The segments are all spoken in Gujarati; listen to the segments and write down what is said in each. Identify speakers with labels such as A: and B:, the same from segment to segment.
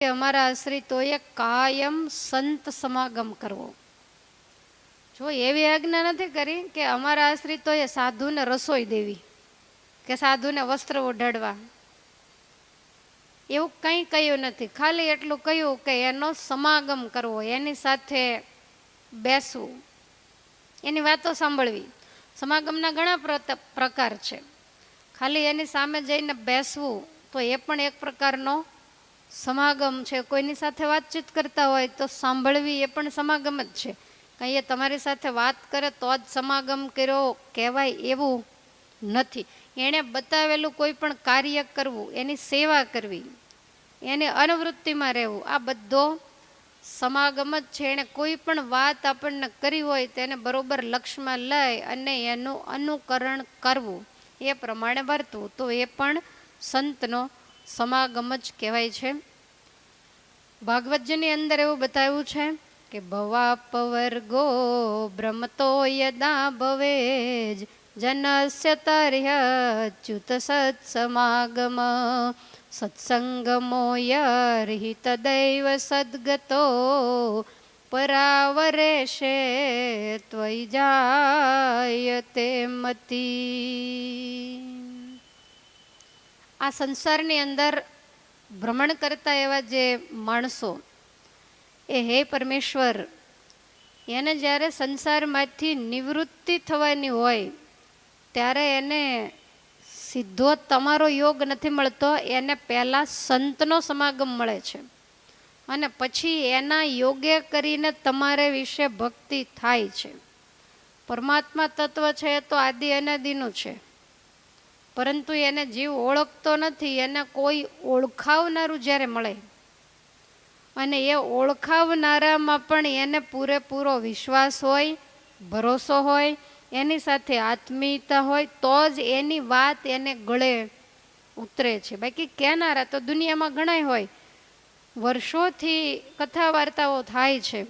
A: કે અમારા આશ્રિતોએ કાયમ સંત સમાગમ કરવો. જો એવી આજ્ઞા નથી કરી કે અમારા આશ્રિતોએ સાધુને રસોઈ દેવી, કે સાધુને વસ્ત્ર ઓઢાડવા. એવું કંઈ કહ્યું નથી. ખાલી એટલું કહ્યું કે એનો સમાગમ કરવો, એની સાથે બેસવું. એની વાતો સાંભળવી. સમાગમના ઘણા પ્રકાર છે. ખાલી એની સામે જઈને બેસવું તો એ પણ એક પ્રકારનો સમાગમ છે, કોઈની સાથે વાતચીત કરતા હોય તો સાંભળવી એ પણ સમાગમ જ છે. કંઈ એ તમારી સાથે વાત કરે તો જ સમાગમ કર્યો કહેવાય એવું નથી. એણે બતાવેલું કોઈ પણ કાર્ય કરવું, એની સેવા કરવી, એની અનવૃત્તિમાં રહેવું, આ બધો સમાગમ જ છે. એણે કોઈ પણ વાત આપણને કરી હોય તેને બરોબર લક્ષમાં લઈ અને એનું અનુકરણ કરવું. એ પ્રમાણે વર્તવું. તો એ પણ સંતનો સમાગમ જ કહેવાય છે. ભાગવતજીની અંદર એવું બતાવ્યું છે કે ભવાપવર્ગો ભ્રમતો યદા ભવેજ, જનસ્ય તર્હચ્યુત સત્સમાગમ સત્સંગમો યર્હિ તદૈવ સદ્ગતો, પરાવરેશે ત્વયી જાયતે મતી. આ સંસારની અંદર ભ્રમણ કરતા એવા જે માણસો, એ હે પરમેશ્વર, એને જ્યારે સંસારમાંથી નિવૃત્તિ થવાની હોય, ત્યારે એને સીધો તમારો યોગ નથી મળતો, એને પહેલાં સંતનો સમાગમ મળે છે. અને પછી એના યોગે કરીને તમારે વિશે ભક્તિ થાય છે. પરમાત્મા તત્વ છે તો આદિ અનાદિનું છે. પરંતુ એને જીવ ઓળખતો નથી, એને કોઈ ઓળખાવનારું જ્યારે મળે. અને એ ઓળખાવનારામાં પણ એને પૂરેપૂરો વિશ્વાસ હોય, ભરોસો હોય, એની સાથે આત્મીયતા હોય, તો જ એની વાત એને ગળે ઉતરે છે. બાકી કહેનારા તો દુનિયામાં ઘણાય હોય. વર્ષોથી કથા વાર્તાઓ થાય છે.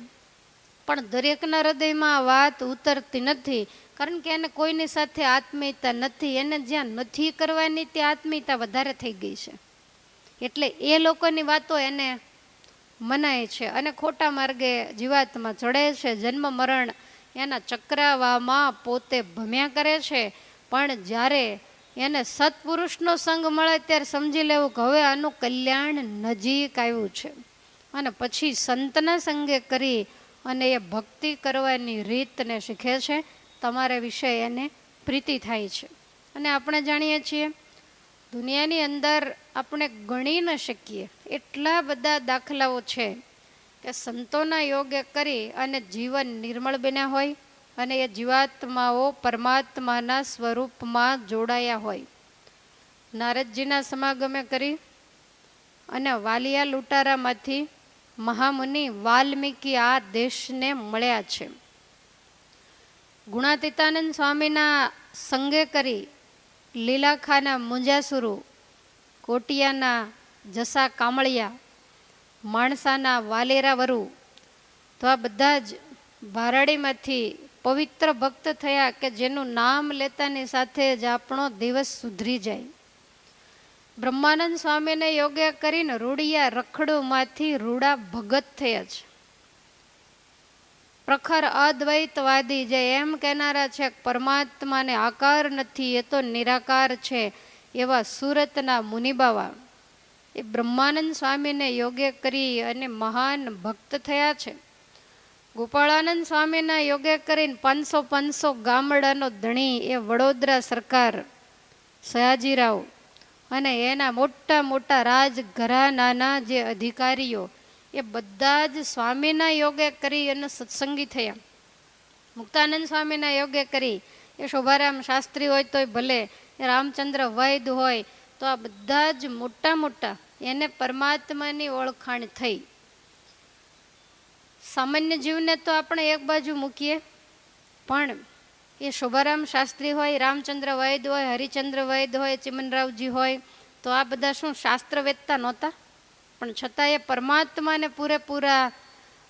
A: પણ દરેકના હૃદયમાં વાત ઉતરતી નથી. કારણ કે એને કોઈની સાથે આત્મીયતા નથી, એને જ્યાં નથી કરવાની ત્યાં આત્મીયતા વધારે થઈ ગઈ છે. એટલે એ લોકોની વાતો એને મનાય છે અને ખોટા માર્ગે જીવાતમાં ચડે છે. જન્મ, મરણ એના ચક્રાવામાં પોતે ભમ્યા કરે છે. પણ જ્યારે એને સત્પુરુષનો સંગ મળે ત્યારે સમજી લેવું કે હવે આનું કલ્યાણ નજીક આવ્યું છે. અને પછી સંતના સંગે કરી અને એ ભક્તિ કરવાની રીતને શીખે છે. તમારા વિશે એને પ્રીતિ થાય છે. અને આપણે જાણીએ છીએ, દુનિયાની અંદર આપણે ગણી ન શકીએ. એટલા બધા દાખલાઓ છે કે સંતોના યોગે કરી અને જીવન નિર્મળ બન્યા હોય અને એ જીવાત્માઓ પરમાત્માના સ્વરૂપમાં જોડાયા હોય. નારદજીના સમાગમે કરી અને વાલિયા લૂંટારામાંથી મહામુનિ વાલ્મીકી આ દેશને મળ્યા છે. ગુણાતીતાનંદ સ્વામીના સંગે કરી લીલાખાના મુંજાસુરુ, કોટિયાના જસા કામળિયા, માણસાના વાલેરાવરુ, તો આ બધા જ ભારાડીમાંથી પવિત્ર ભક્ત થયા કે જેનું નામ લેતાની સાથે જ આપણો દિવસ સુધરી જાય. બ્રહ્માનંદ સ્વામીને યોગ્ય કરીને રૂડિયા રખડોમાંથી રૂડા ભગત થયા છે. પ્રખર અદ્વૈતવાદી જે એમ કહેનારા છે પરમાત્માને આકાર નથી, એ તો નિરાકાર છે એવા સુરતના મુનિબાવા એ બ્રહ્માનંદ સ્વામીને યોગ્ય કરી અને મહાન ભક્ત થયા છે. ગોપાળાનંદ સ્વામીના યોગ્ય કરીને પાંચસો પાંચસો ગામડાનો ધણી એ વડોદરા સરકાર સયાજીરાવ અને એના મોટા મોટા રાજઘરાનાના જે અધિકારીઓ એ બધા જ સ્વામીના યોગે કરી અને સત્સંગી થયા. મુક્તાનંદ સ્વામીના યોગે કરી. એ શોભારામ શાસ્ત્રી હોય તોય ભલે, એ રામચંદ્ર વૈદ હોય, તો આ બધા જ મોટા મોટા એને પરમાત્માની ઓળખાણ થઈ. સામાન્ય જીવને તો આપણે એક બાજુ મૂકીએ, પણ એ શોભારામ શાસ્ત્રી હોય, રામચંદ્ર વૈદ હોય, હરિચંદ્ર વૈદ હોય, ચિમનરાવજી હોય, તો આ બધા શું શાસ્ત્ર વેદતા નહોતા? પણ છતાં એ પરમાત્માને પૂરેપૂરા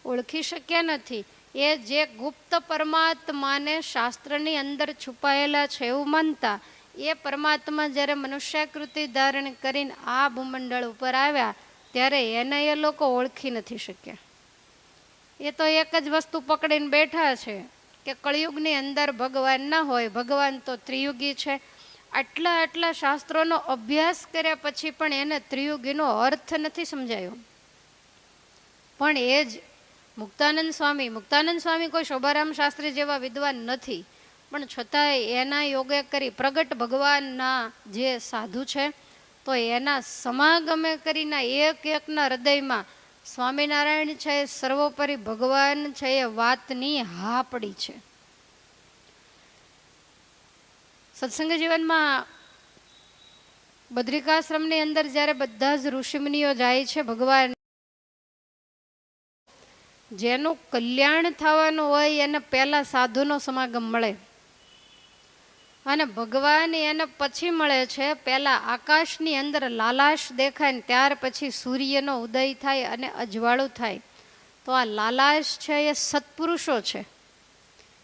A: ઓળખી શક્યા નથી. એ જે ગુપ્ત પરમાત્માને શાસ્ત્રની અંદર છુપાયેલા છે એવું માનતા, એ પરમાત્મા જ્યારે મનુષ્યાકૃતિ ધારણ કરીને આ ભૂમંડળ ઉપર આવ્યા, ત્યારે એને એ લોકો ઓળખી નથી શક્યા. એ તો એક જ વસ્તુ પકડીને બેઠા છે કે કળિયુગની અંદર ભગવાન ના હોય, ભગવાન તો ત્રિયુગી છે. આટલા આટલા શાસ્ત્રોનો અભ્યાસ કર્યા પછી પણ એને ત્રિયુગીનો અર્થ નથી સમજાયો. પણ એ જ મુક્તાનંદ સ્વામી મુક્તાનંદ સ્વામી કોઈ શોભારામ શાસ્ત્રી જેવા વિદ્વાન નથી. પણ છતાંય એના યોગે કરી પ્રગટ ભગવાનના જે સાધુ છે, તો એના સમાગમે કરીને એક એકના હૃદયમાં સ્વામિનારાયણ છે સર્વોપરી ભગવાન છે એ વાતની હા પડી છે. સત્સંગ જીવનમાં બદ્રિકાશ્રમની અંદર જ્યારે બધા જ ઋષિમુનિઓ જાય છે ભગવાન, જેનું કલ્યાણ થવાનું હોય એને પહેલા સાધુનો સમાગમ મળે. અને ભગવાન એને પછી મળે છે, પહેલા આકાશની અંદર લાલાશ દેખાય ને ત્યાર પછી સૂર્યનો ઉદય થાય અને અજવાળું થાય. તો આ લાલાશ છે એ સત્પુરુષો છે.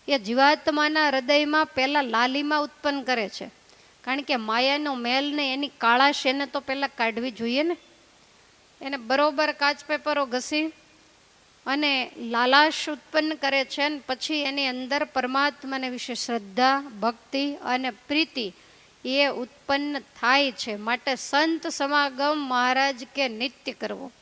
A: એ જીવાત્માના હૃદયમાં પહેલાં લાલીમાં ઉત્પન્ન કરે છે. કારણ કે માયાનો મેલ ને એની કાળાશ એને તો પહેલાં કાઢવી જોઈએ ને. એને બરોબર કાચ પેપરો ઘસી અને લાલાશ ઉત્પન્ન કરે છે ને પછી એની અંદર પરમાત્માને વિશે શ્રદ્ધા, ભક્તિ અને પ્રીતિ એ ઉત્પન્ન થાય છે. માટે સંત સમાગમ મહારાજ કે નિત્ય કરવો.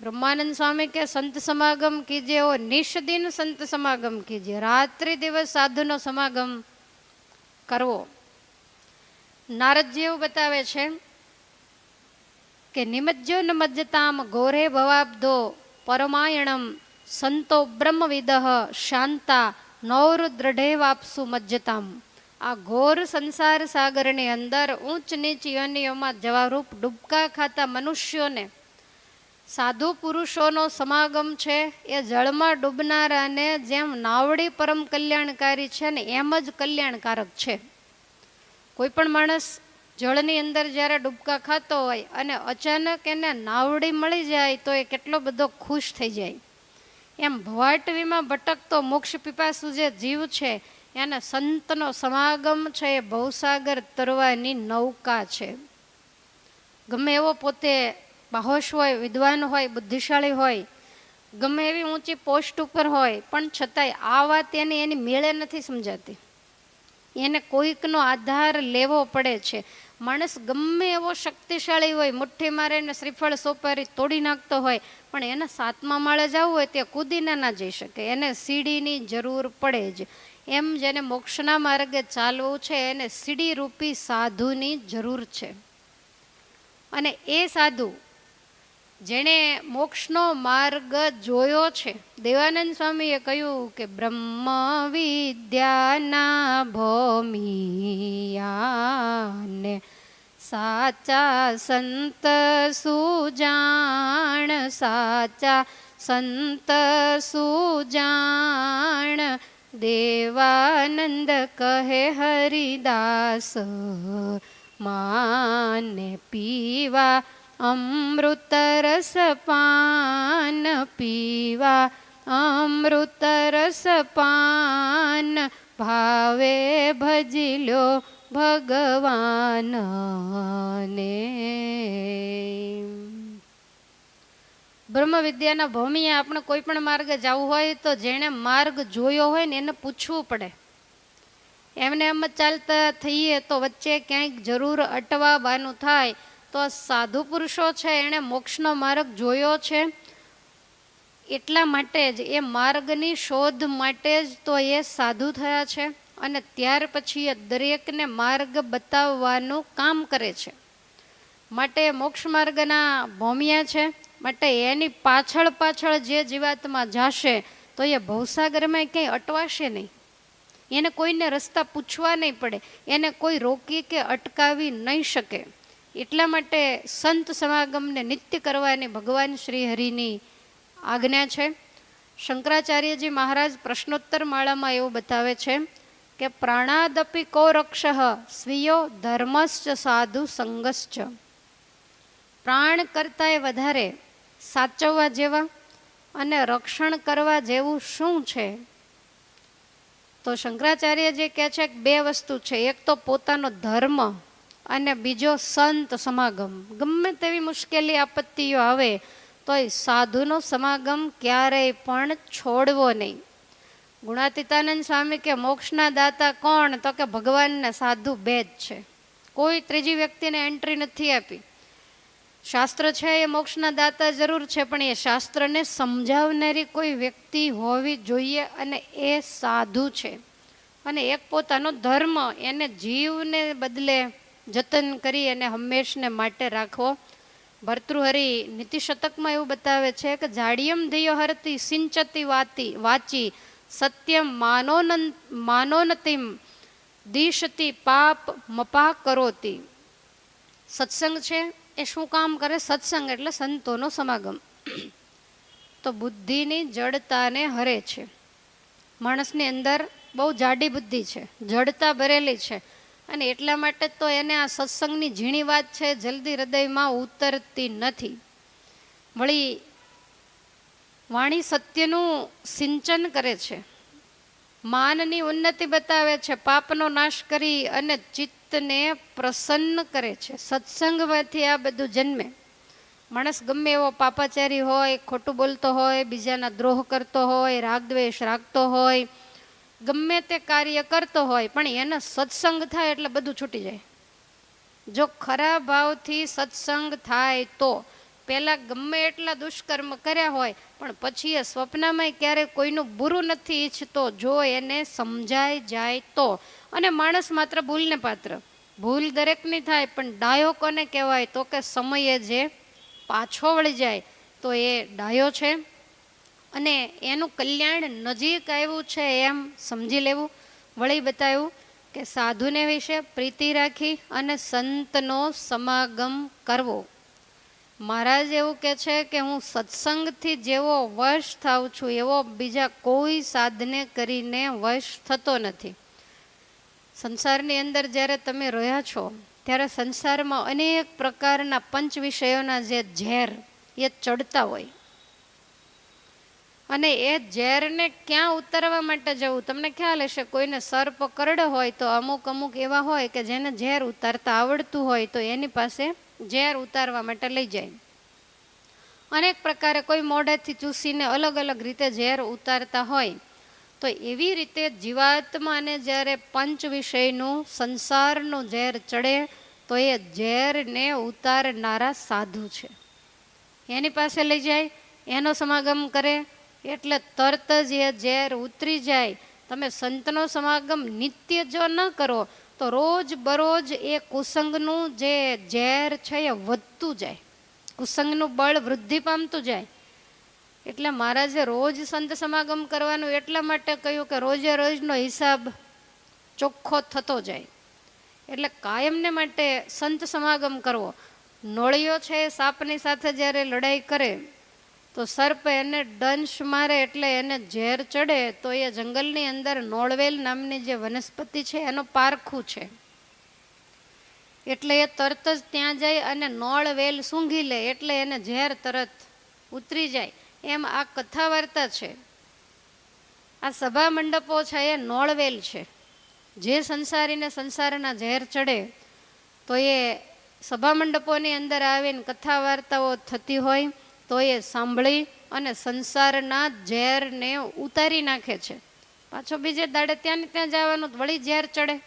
A: બ્રહ્માનંદ સ્વામી કે, સંત સમાગમ કીજે ઓ નિષ્દિન સંત સમાગમ કીજે, રાત્રિ દિવસ સાધુનો સમાગમ કરવો. નારદજી એવું બતાવે છે કે, નિમજ્જો ન મજ્જતામ ઘોરે ભવાબ્દો પરમાયણમ સંતો બ્રહ્મવિદહ શાંતા નૌર દ્રઢે વાપસુ મજ્જતામ. આ ઘોર સંસાર સાગરની અંદર ઊંચ નીચ યોનિઓમાં જવારૂપ ડૂબકા ખાતા મનુષ્યોને સાધુ પુરુષોનો સમાગમ છે, એ જળમાં ડૂબનારાને જેમ નાવડી પરમ કલ્યાણકારી છે ને એમ જ કલ્યાણકારક છે. કોઈ પણ માણસ જળની અંદર જ્યારે ડૂબકા ખાતો હોય અને અચાનક એને નાવડી મળી જાય તો એ કેટલો બધો ખુશ થઈ જાય. એમ ભવાટવીમાં ભટકતો મોક્ષ પીપાસુ જે જીવ છે, એને સંતનો સમાગમ છે એ ભવસાગર તરવાની નૌકા છે. ગમે એવો પોતે બાહોશ હોય, વિદ્વાન હોય, બુદ્ધિશાળી હોય, ગમે એવી ઊંચી પોસ્ટ ઉપર હોય, પણ છતાંય આ વાત એની એની મેળે નથી સમજાતી. એને કોઈકનો આધાર લેવો પડે છે. માણસ ગમે એવો શક્તિશાળી હોય, મુઠ્ઠી મારીને શ્રીફળ સોપારી તોડી નાખતો હોય, પણ એને સાતમા માળે જવું હોય તે કૂદીને ના જઈ શકે. એને સીડીની જરૂર પડે જ. એમ જેને મોક્ષના માર્ગે ચાલવું છે, એને સીડી રૂપી સાધુની જરૂર છે. અને એ સાધુ જેણે મોક્ષનો માર્ગ જોયો છે. દેવાનંદ સ્વામીએ કહ્યું કે બ્રહ્મ વિદ્યાના ભોમિયાને સાચા સંત સુજાણ, સાચા સંત સુજાણ, દેવાનંદ કહે હરિદાસ, માને પીવા અમૃત રસ પાન પીવા અમૃતરસ પાન ભાવે ભજી લો ભગવાન ને બ્રહ્મ વિદ્યાના ભૂમિએ આપણે કોઈ પણ માર્ગે જવું હોય તો જેણે માર્ગ જોયો હોય ને એને પૂછવું પડે. એમને એમ ચાલતા થઈએ તો વચ્ચે ક્યાંક જરૂર અટવાવાનું થાય. તો સાધુ પુરુષો છે, એણે મોક્ષનો માર્ગ જોયો છે. એટલા માટે જ એ માર્ગની શોધ માટે જ તો એ સાધુ થયા છે અને ત્યાર પછી એ દરેકને માર્ગ બતાવવાનું કામ કરે છે. માટે મોક્ષ માર્ગના ભોમિયા છે, માટે એની પાછળ પાછળ જે જીવાતમાં જાશે તો એ ભવસાગરમાં ક્યાંય અટવાશે નહીં. એને કોઈને રસ્તા પૂછવા નહીં પડે, એને કોઈ રોકી કે અટકાવી નહીં શકે. એટલા માટે સંત સમાગમને નિત્ય કરવાની ભગવાન શ્રી હરિની આજ્ઞા છે. શંકરાચાર્યજી મહારાજ પ્રશ્નોત્તર માળામાં એવું બતાવે છે કે, પ્રાણાદપી કો રક્ષ, સ્વીયો ધર્મશ્ચ સાધુ સંગશ્ચ. પ્રાણ કરતાંય વધારે સાચવવા જેવા અને રક્ષણ કરવા જેવું શું છે? તો શંકરાચાર્ય જે કહે છે કે બે વસ્તુ છે. એક તો પોતાનો ધર્મ અને બીજો સંત સમાગમ. ગમે તેવી મુશ્કેલી આપત્તિઓ આવે, તોય સાધુનો સમાગમ ક્યારેય પણ છોડવો નહીં. ગુણાતીતાનંદ સ્વામી કે, મોક્ષના દાતા કોણ? તો કે, ભગવાનના સાધુ બે જ છે. કોઈ ત્રીજી વ્યક્તિને એન્ટ્રી નથી આપી. શાસ્ત્ર છે એ મોક્ષના દાતા જરૂર છે, પણ એ શાસ્ત્રને સમજાવનારી કોઈ વ્યક્તિ હોવી જોઈએ અને એ સાધુ છે. અને એક પોતાનો ધર્મ, એને જીવને બદલે જતન કરી અને હંમેશને માટે રાખવો. ભર્તૃહરિ નીતિશતકમાં એવું બતાવે છે કે જાડિયમ ધૈયો હરતી સિંચતી વાતી, વાચી, સત્યમ માનોન, માનોનતિમ દિશતી પાપ મપા કરોતી. સત્સંગ છે એ શું કામ કરે? સત્સંગ એટલે સંતોનો સમાગમ. તો બુદ્ધિની જડતાને હરે છે. માણસની અંદર બહુ જાડી બુદ્ધિ છે. જડતા ભરેલી છે. અને એટલા માટે તો એને આ સત્સંગની ઝીણી વાત છે, જલ્દી હૃદયમાં ઉતરતી નથી. વળી વાણી સત્યનું સિંચન કરે છે. માનની ઉન્નતિ બતાવે છે, પાપનો નાશ કરી અને ચિત્તને પ્રસન્ન કરે છે. સત્સંગમાંથી આ બધું જન્મે. માણસ ગમે એવો પાપાચારી હોય, ખોટું બોલતો હોય, બીજાના દ્રોહ કરતો હોય, રાગદ્વેષ રાખતો હોય ગમે તે કાર્ય કરતો હોય, પણ એને સત્સંગ થાય એટલે બધું છૂટી જાય. જો ખરા ભાવથી સત્સંગ થાય તો પહેલાં ગમે એટલા દુષ્કર્મ કર્યા હોય, પણ પછી એ સ્વપ્નમાં ક્યારેય કોઈનું બુરું નથી ઈચ્છતો, જો એને સમજાય જાય તો. અને માણસ માત્ર ભૂલને પાત્ર. ભૂલ દરેકની થાય, પણ ડાયો કોને કહેવાય? તો કે સમયે જે પાછો વળી જાય, તો એ ડાયો છે. અને એનું કલ્યાણ નજીક આવ્યું છે એમ સમજી લેવું. વળી બતાવ્યું કે સાધુને વિશે પ્રીતિ રાખી અને સંતનો સમાગમ કરવો. મહારાજ એવું કે છે કે હું સત્સંગથી જેવો વશ થાઉં છું, એવો બીજા કોઈ સાધને કરીને વશ થતો નથી. સંસારની અંદર જ્યારે તમે રહ્યા છો, ત્યારે સંસારમાં અનેક પ્રકારના પંચ વિષયોના જે ઝેર એ ચડતા હોય. અને એ ઝેરને ક્યાં ઉતારવા માટે જવું? તમને ખ્યાલ હશે, કોઈને સર્પ કરડો હોય તો અમુક અમુક એવા હોય કે જેને ઝેર ઉતારતા આવડતું હોય તો એની પાસે ઝેર ઉતારવા માટે લઈ જાય. અનેક પ્રકારે કોઈ મોઢેથી ચૂસીને અલગ અલગ રીતે ઝેર ઉતારતા હોય. તો એવી રીતે જીવાત્માને જ્યારે પંચ વિષયનું સંસારનું ઝેર ચડે, તો એ ઝેરને ઉતારનારા સાધુ છે. એની પાસે લઈ જાય, એનો સમાગમ કરે એટલે તરત જ એ ઝેર ઉતરી જાય. તમે સંતનો સમાગમ નિત્ય જો ન કરો, તો રોજ બરોજ એ કુસંગનું જે ઝેર છે એ વધતું જાય. કુસંગનું બળ વૃદ્ધિ પામતું જાય. એટલે મહારાજે રોજ સંત સમાગમ કરવાનું એટલા માટે કહ્યું કે રોજે રોજનો હિસાબ ચોખ્ખો થતો જાય. એટલે કાયમને માટે સંત સમાગમ કરવો. નોળિયો છે સાપની સાથે જ્યારે લડાઈ કરે તો સર્પ એને દંશ મારે એટલે એને ઝેર ચડે તો એ જંગલની અંદર નોળવેલ નામની જે વનસ્પતિ છે એનો પારખું છે. એટલે એ તરત જ ત્યાં જાય અને નોળવેલ સૂંઘી લે એટલે એને ઝેર તરત ઉતરી જાય. એમ આ કથા વાર્તા છે. આ સભા મંડપો છે એ નોળવેલ છે. જે સંસારીને સંસારના ઝેર ચડે તો એ સભા મંડપોની અંદર આવીને કથા વાર્તાઓ થતી હોય તો એ સાંભળી અને સંસારના ઝેરને ઉતારી નાખે છે. પાછો બીજે દાડે ત્યાં ને ત્યાં જવાનું, વળી ઝેર ચડે.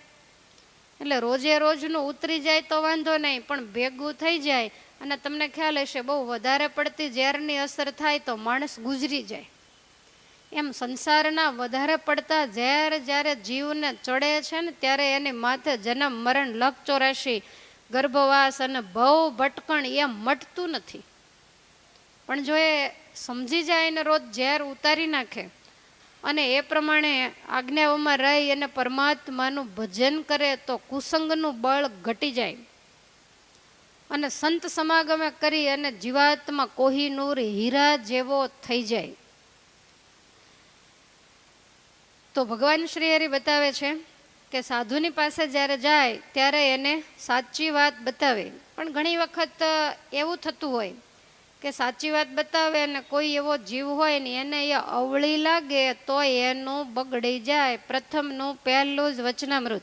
A: એટલે રોજે રોજનું ઉતરી જાય તો વાંધો નહીં, પણ ભેગું થઈ જાય અને તમને ખ્યાલ હશે, બહુ વધારે પડતી ઝેરની અસર થાય તો માણસ ગુજરી જાય. એમ સંસારના વધારે પડતા ઝેર જ્યારે જીવને ચડે છે ને, ત્યારે એની માથે જન્મ, મરણ લક ચોરાશી ગર્ભવાસ અને ભવ ભટકણ એ મટતું નથી. પણ જો એ સમજી જાય ને રોજ ઝેર ઉતારી નાખે અને એ પ્રમાણે આજ્ઞાઓમાં રહી અને પરમાત્માનું ભજન કરે તો કુસંગનું બળ ઘટી જાય. અને સંત સમાગમે કરી અને જીવાત્મા કોહીનૂર હીરા જેવો થઈ જાય. તો ભગવાન શ્રી હરિ બતાવે છે કે સાધુની પાસે જ્યારે જાય ત્યારે એને સાચી વાત બતાવે. પણ ઘણી વખત એવું થતું હોય કે સાચી વાત બતાવે અને કોઈ એવો જીવ હોય ને એને એ અવળી લાગે તો એનું બગડી જાય. પ્રથમનું પહેલું જ વચનામૃત.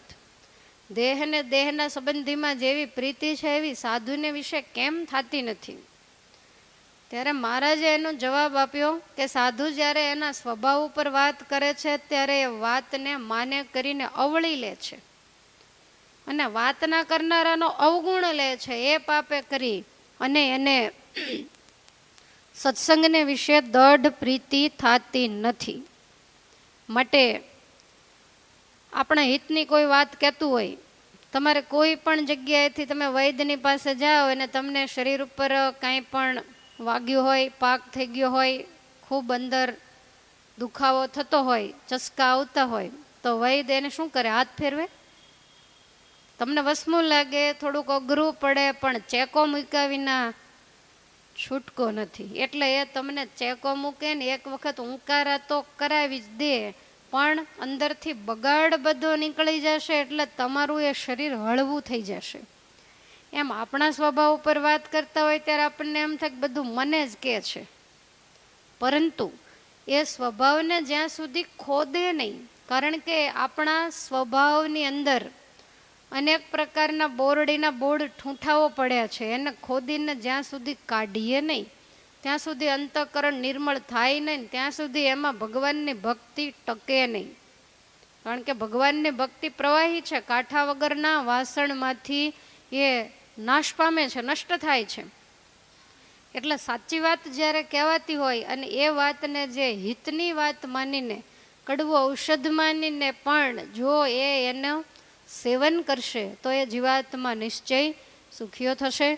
A: દેહ ને દેહના સંબંધીમાં જેવી પ્રીતિ છે એવી સાધુને વિશે કેમ થતી નથી? ત્યારે મહારાજે એનો જવાબ આપ્યો કે સાધુ જ્યારે એના સ્વભાવ ઉપર વાત કરે છે ત્યારે એ વાતને માને કરીને અવળી લે છે. અને વાતના કરનારાનો અવગુણ લે છે. એ પાપે કરી અને એને સત્સંગને વિશે દઢ પ્રીતિ થતી નથી. માટે આપણા હિતની કોઈ વાત કહેતું હોય, તમારે કોઈ પણ જગ્યાએથી તમે વૈદ્યની પાસે જાઓ અને તમને શરીર ઉપર કાંઈ પણ વાગ્યું હોય, પાક થઈ ગયો હોય, ખૂબ અંદર દુખાવો થતો હોય, ચસકા આવતા હોય, તો વૈદ્ય એને શું કરે? હાથ ફેરવે? તમને વસમું લાગે, થોડુંક અઘરું પડે, પણ ચેકો મૂક્યા વિના છૂટકો નથી. એટલે એ તમને ચેકો મૂકે ને એક વખત ઊંકારા તો કરાવી જ દે, પણ અંદરથી બગાડ બધો નીકળી જશે એટલે તમારું એ શરીર હળવું થઈ જશે. એમ આપણા સ્વભાવ ઉપર વાત કરતા હોય ત્યારે આપણને એમ થાય કે બધું મને જ કે છે. પરંતુ એ સ્વભાવને જ્યાં સુધી ખોદે નહીં, કારણ કે આપણા સ્વભાવની અંદર અનેક પ્રકારના બોરડીના બોર્ડ ઠૂંઠાવો પડ્યા છે. એને ખોદીને જ્યાં સુધી કાઢીએ નહીં, ત્યાં સુધી અંતઃકરણ નિર્મળ થાય નહીં, ત્યાં સુધી એમાં ભગવાનની ભક્તિ ટકે નહીં. કારણ કે ભગવાનની ભક્તિ પ્રવાહી છે, કાંઠા વગરના વાસણમાંથી એ નાશ પામે છે, નષ્ટ થાય છે. એટલે સાચી વાત જ્યારે કહેવાતી હોય અને એ વાતને જે હિતની વાત માનીને, કડવું ઔષધ માનીને પણ જો એ એનું સેવન કરશે તો એ જીવાત્મા નિશ્ચય સુખીઓ થશે.